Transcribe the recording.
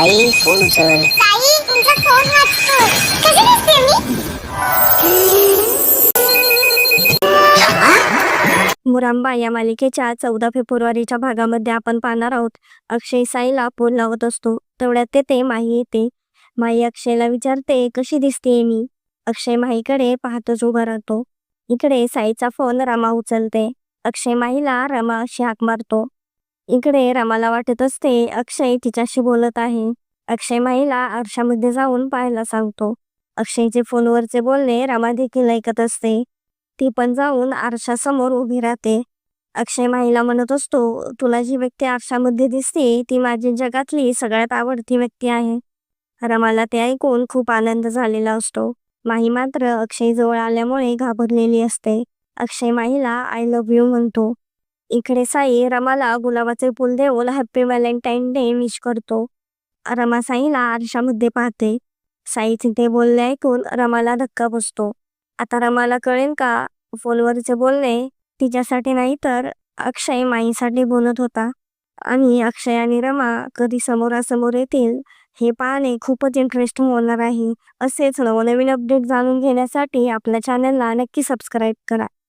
Sai phone उचल साई तुमचा phone वाजतो कशी दिसते मी? मुरांबा या मालिकेच्या चौदा फेब्रुवारीच्या भागामध्ये आपण पाहणार आहोत. अक्षय साईला फोन लावत असतो. तेवढ्यात तेथे माही येते. माही अक्षयला विचारते कशी दिसते मी? अक्षय माहीकडे पाहतच उभा राहतो. इकडे साईचा फोन रमा उचलते. अक्षय माहीला रमा अशी हाक मारतो. इकडे रमाला वाटत असते. अक्षय तिच्याशी बोलत आहे. अक्षय माईला आरशामध्ये जाऊन पाहायला सांगतो. अक्षयचे फोनवरचे बोलणे रमा देखील ऐकत असते. ती पण जाऊन आरशासमोर उभी राहते. अक्षय माईला म्हणत असतो तुला जी व्यक्ती आरशामध्ये दिसते ती माझी जगातली सगळ्यात आवडती व्यक्ती आहे. रमाला ते ऐकून खूप आनंद झालेला असतो. माही मात्र अक्षय जवळ आल्यामुळे घाबरलेली असते. अक्षय माहीला आय लव्ह यू म्हणतो. इकडे साई रमाला गुलाबाचे फुल देऊन हॅप्पी व्हॅलेंटाईन डे विश करतो. रमा साईला आरशामध्ये पाहते. साई तिथे बोलणे ऐकून रमाला धक्का बसतो. आता रमाला कळेल का फोनवरचे बोलणे तिच्यासाठी नाही तर अक्षय माईसाठी बोलत होता. आणि अक्षय आणि रमा कधी समोरासमोर येतील हे पाहणे खूपच इंटरेस्टिंग होणार आहे. असेच नवनवीन अपडेट जाणून घेण्यासाठी आपल्या चॅनलला नक्की सबस्क्राईब करा.